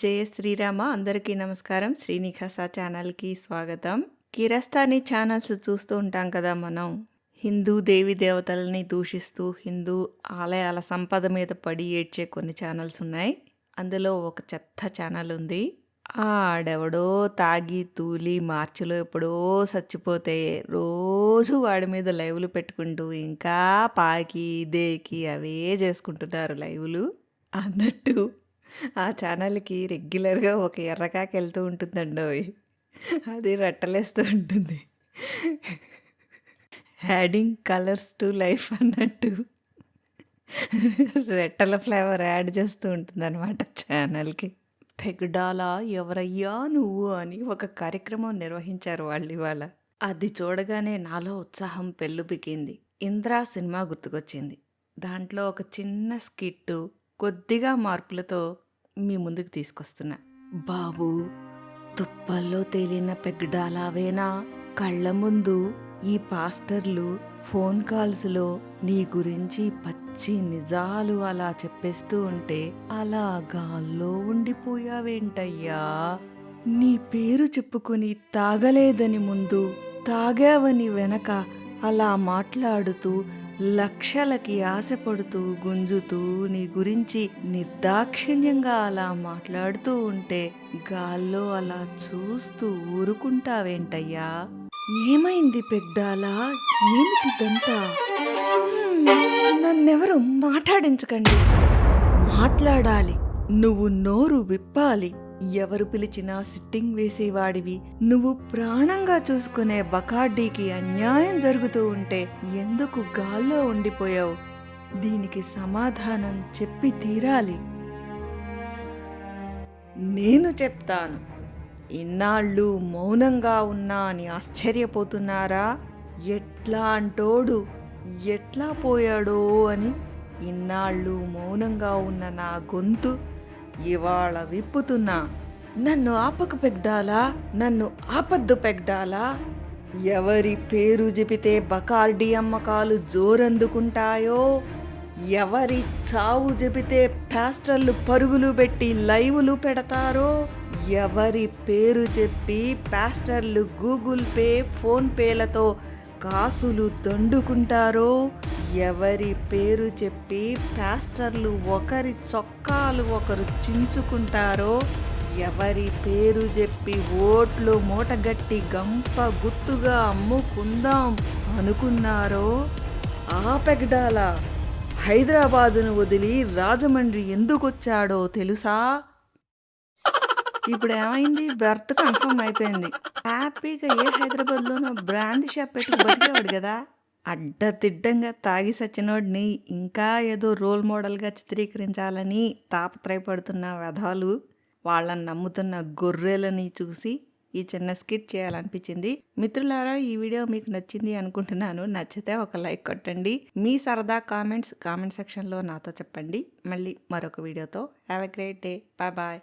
జయ శ్రీరామ అందరికీ నమస్కారం. శ్రీనిఖాస ఛానల్కి స్వాగతం. కిరస్తాని ఛానల్స్ చూస్తూ ఉంటాం కదా మనం. హిందూ దేవి దేవతలని దూషిస్తూ హిందూ ఆలయాల సంపద మీద పడి ఏడ్చే కొన్ని ఛానల్స్ ఉన్నాయి. అందులో ఒక చెత్త ఛానల్ ఉంది. ఆడెవడో తాగి తూలి మార్చిలో ఎప్పుడో చచ్చిపోతే రోజు వాడి మీద లైవ్లు పెట్టుకుంటూ ఇంకా పాకి దేకి అవే చేసుకుంటున్నారు లైవ్లు. అన్నట్టు ఆ ఛానల్కి రెగ్యులర్గా ఒక ఎర్రకాకి వెళ్తూ ఉంటుందండోయ్ అది రెట్టలేస్తూ ఉంటుంది. యాడింగ్ కలర్స్ టు లైఫ్ అన్నట్టు రెట్టల ఫ్లేవర్ యాడ్ చేస్తూ ఉంటుంది అనమాట ఛానల్కి. పెగడాలా ఎవరయ్యా నువ్వు అని ఒక కార్యక్రమం నిర్వహించారు వాళ్ళు ఇవాళ. అది చూడగానే నాలో ఉత్సాహం పెళ్ళుబికింది ఇంద్రా సినిమా గుర్తుకొచ్చింది. దాంట్లో ఒక చిన్న స్కిట్టు కొద్దిగా మార్పులతో మీ ముందుకు తీసుకొస్తున్నా. బాబు తుప్పల్లో తేలిన పెగ్గడాలావేనా కళ్ళ ముందు ఈ పాస్టర్లు ఫోన్ కాల్స్లో నీ గురించి పచ్చి నిజాలు అలా చెప్పేస్తూ ఉంటే అలా గాల్లో ఉండిపోయావేంటయ్యా? నీ పేరు చెప్పుకొని తాగలేదని ముందు తాగావని వెనక అలా మాట్లాడుతూ లక్షలకి ఆశపడుతూ గుంజుతూ నీ గురించి నిర్దాక్షిణ్యంగా అలా మాట్లాడుతూ ఉంటే గాల్లో అలా చూస్తూ ఊరుకుంటావేంటయ్యా? ఏమైంది పెగ్డాలా ఏమిటిదంతా హ్మ్, నన్నెవరు మాట్లాడించకండి. మాట్లాడాలి. నువ్వు నోరు విప్పాలి. ఎవరు పిలిచినా సిట్టింగ్ వేసేవాడివి. నువ్వు ప్రాణంగా చూసుకునే బకార్డీకి అన్యాయం జరుగుతూ ఉంటే ఎందుకు గాల్లో ఉండిపోయావు? దీనికి సమాధానం చెప్పి తీరాలి. నేను చెప్తాను. ఇన్నాళ్ళు మౌనంగా ఉన్నా అని ఆశ్చర్యపోతున్నారా? ఎట్లా అంటోడు? ఎట్లా పోయాడో అని ఇన్నాళ్ళు మౌనంగా ఉన్న నా గొంతు ఇవాళ విప్పుతున్నా. నన్ను ఆపకు పెగ్డాలా? నన్ను ఆపద్దు పెగ్డాలా? ఎవరి పేరు చెబితే బకార్డి అమ్మకాలు జోరందుకుంటాయో? ఎవరి చావు చెబితే ప్యాస్టర్లు పరుగులు పెట్టి లైవ్లు పెడతారో? ఎవరి పేరు చెప్పి ప్యాస్టర్లు గూగుల్ పే ఫోన్పేలతో కాసులు దండుకుంటారో? ఎవరి పేరు చెప్పి పాస్టర్లు ఒకరి చొక్కాలు ఒకరు చించుకుంటారో ఎవరి పేరు చెప్పి ఓట్లు మూటగట్టి గంప గుత్తుగా అమ్ముకుందాం అనుకున్నారో ఆ పెగడాల హైదరాబాదును వదిలి రాజమండ్రి ఎందుకొచ్చాడో తెలుసా? ఇప్పుడు ఏమైంది? బెర్త్ కన్ఫర్మ్ అయిపోయింది. హ్యాపీగా ఏ హైదరాబాద్లోనో బ్రాండ్ షాప్ పెట్టి బతికేవాడు కదా. అడ్డదిడ్డంగా తాగి సచ్చినోడిని ఇంకా ఏదో రోల్ మోడల్గా చిత్రీకరించాలని తాపత్రయపడుతున్న వ్యధాలు వాళ్ళని నమ్ముతున్న గొర్రెలని చూసి ఈ చిన్న స్కిట్ చేయాలనిపించింది. మిత్రులారా ఈ వీడియో మీకు నచ్చింది అనుకుంటున్నాను. నచ్చితే ఒక లైక్ కొట్టండి. మీ సరదా కామెంట్స్ కామెంట్ సెక్షన్లో నాతో చెప్పండి. మళ్ళీ మరొక వీడియోతో. Have a great day. Bye bye.